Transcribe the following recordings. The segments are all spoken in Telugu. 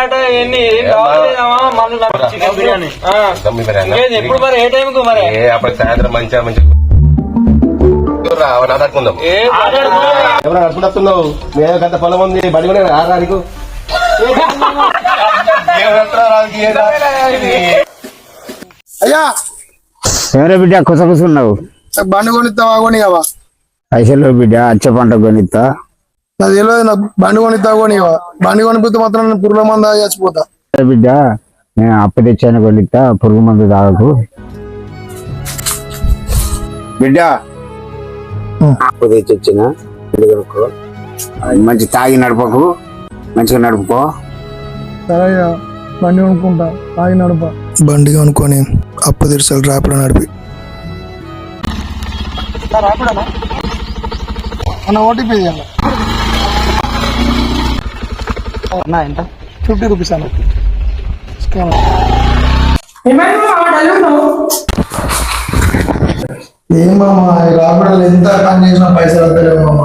ఆట ఎన్ని చికెన్ బిర్యానీ? ఎప్పుడు మరి? ఏ టైం కు మరి? ఏ అప్పుడు సాయంత్రం మంచిగా మంచిగా రా, నాటకుందాం ఏ మాట్లాడుతున్నా? ఎవరు అనుకుంటున్నావు మేము గంట పొలం ఉంది. బడి కూడా అయ్యా! ఎవరే బిడ్డ? కుస కుసున్నావు నాకు బండి కొనిస్తావా? కొనియవా? పైసలు బిడ్డ. అచ్చ పంట కొనిస్తా. నాకు తెలియదు నాకు బండి కొనిస్తావా కొనియవా బండి కొనిపోతే మాత్రం నేను పురుగుల మంద చచ్చిపోతా బిడ్డ నేను అప్పు తెచ్చాను కొనిస్తా పురుగు మందు తాగకు. బిడ్డ అప్పు తెచ్చి వచ్చిన ఇల్లు కొనుక్కో. అది మంచి తాగి నడపకు మంచిగా నడుపుకో. సరే బండి కొనుక్కుంటా తాగి నడప. బండి కొనుక్కొని అప్పు తీర్చాలి ర్యాపిడో నడిపి. అన్న ఓటీపీ అన్నా ఎంత ఫిఫ్టీ రూపీస్ అన్న. ఏమమ్మా ఎంత పని చేసినా పైసలు వద్దలేవు మామ.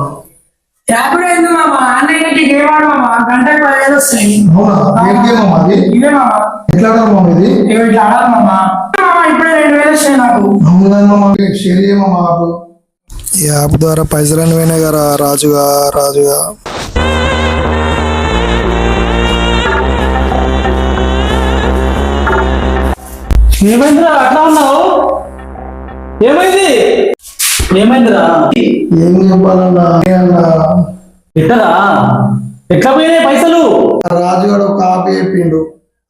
ర్యాపిడో ఎందుకు మామ? ఆన్లైన్కి గేమ్ ఆడు మామ? గంటకు పదివేలు వస్తాయి. అవునా? ఏం గేమ్ అమ్మా అది? ఇవే మామ. ఎట్లా ఆడాలి మామ ఇది? ఇవి ఇట్లా ఆడాలి మామ. మామ ఇప్పుడే రెండు వేలు వస్తాయి నాకు. అవునమ్మా షేర్ చేయమమ్మా యాప్ ఈ యాప్ ద్వారా పైసలు పోయినాయి కదా రాజుగా రాజుగా. ఏమైందిరా? అట్లా ఉన్నావు ఏమైంది? ఏమైందిరా? ఏం చెప్పాలన్నా? ఎట్టరా ఎట్లా పోయినాయి పైసలు? రాజుగాడు ఒక యాప్ చెప్పిండు.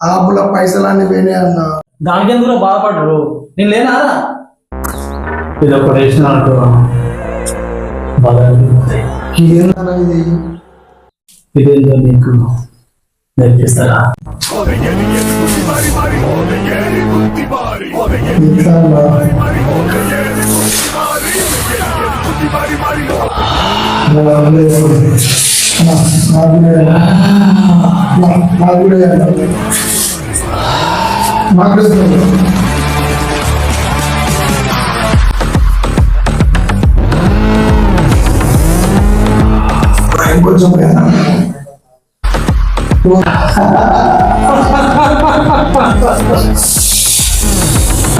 యాప్లో పైసలు అన్ని పోయినాయి అన్న. దానికి ఎందుకు బాధపడరు నేను లేనారా ఇది ఒక రేషన్ అంటూ బాగా అనిపిస్తుంది. ఏందన్నా ఇది? ఇదేంటో నీకు నేర్పిస్తారా? ఎట్లా అన్నా? అన్నా, నాకు కూడా నా- నాకు కూడా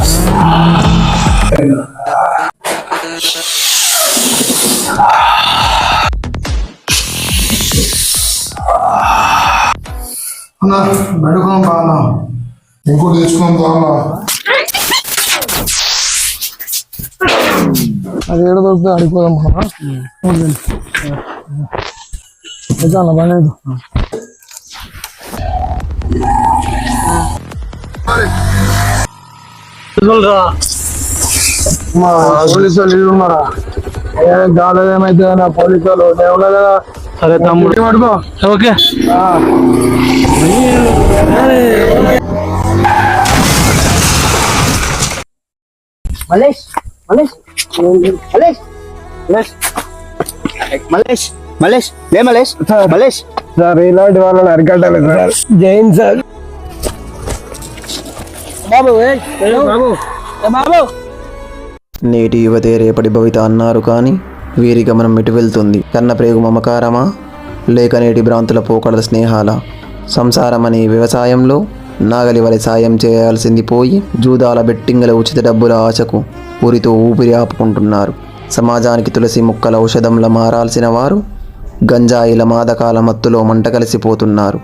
అన్నా. అన్నా మెడుకున్నాం బాగా ఇంకోటి తెచ్చుకున్నాం అది ఏడు దొరికితే అడిగిపోదాం మనం నిజానా బాగా మా పోలీసు వాళ్ళు ఇల్లు ఉన్నారా? ఏ గాలి ఏమైతే నా పోలీసు వాళ్ళు నేను ఉన్నా కదా. సరే తమ్ముడు. పడుకో. ఓకే. మలేష్ మలేష్. మలేష్ మలేష్. మలేష్ మలేష్. లే మలేష్ మలేష్. సార్ ఇలాంటి వాళ్ళని అరికట్టాలి సార్. జైన్ సార్. బాబు బాబు? బాబు? నేటి యువతే రేపటి భవిత అన్నారు కానీ వీరి గమనం ఎటు వెళ్తుంది. కన్న ప్రేగు మమకారమా? లేక నేటి భ్రాంతుల పోకడల స్నేహాల? సంసారమనే వ్యవసాయంలో నాగలి వలె సాయం చేయాల్సింది పోయి జూదాల బెట్టింగల ఉచిత డబ్బుల ఆశకు ఊరితో ఊపిరి ఆపుకుంటున్నారు. సమాజానికి తులసి ముక్కల ఔషధంలా మారాల్సిన వారు గంజాయిల మాదకాల మత్తులో మంట కలిసిపోతున్నారు.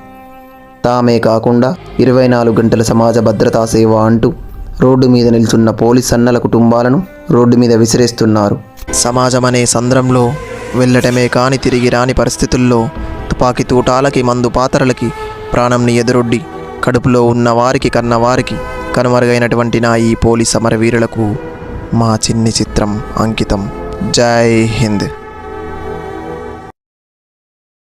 తామే కాకుండా ఇరవై నాలుగు గంటల సమాజ భద్రతా సేవ అంటూ రోడ్డు మీద నిల్చున్న పోలీస్ అన్నల కుటుంబాలను రోడ్డు మీద విసిరేస్తున్నారు. సమాజం అనే సంద్రంలో వెళ్ళటమే కాని తిరిగి రాని పరిస్థితుల్లో తుపాకీ తూటాలకి మందు పాత్రలకి ప్రాణంని ఎదురొడ్డి కడుపులో ఉన్న వారికి కన్న వారికి కనుమరుగైనటువంటి నా ఈ పోలీస్ సమరవీరులకు మా చిన్ని చిత్రం అంకితం. జై హింద్.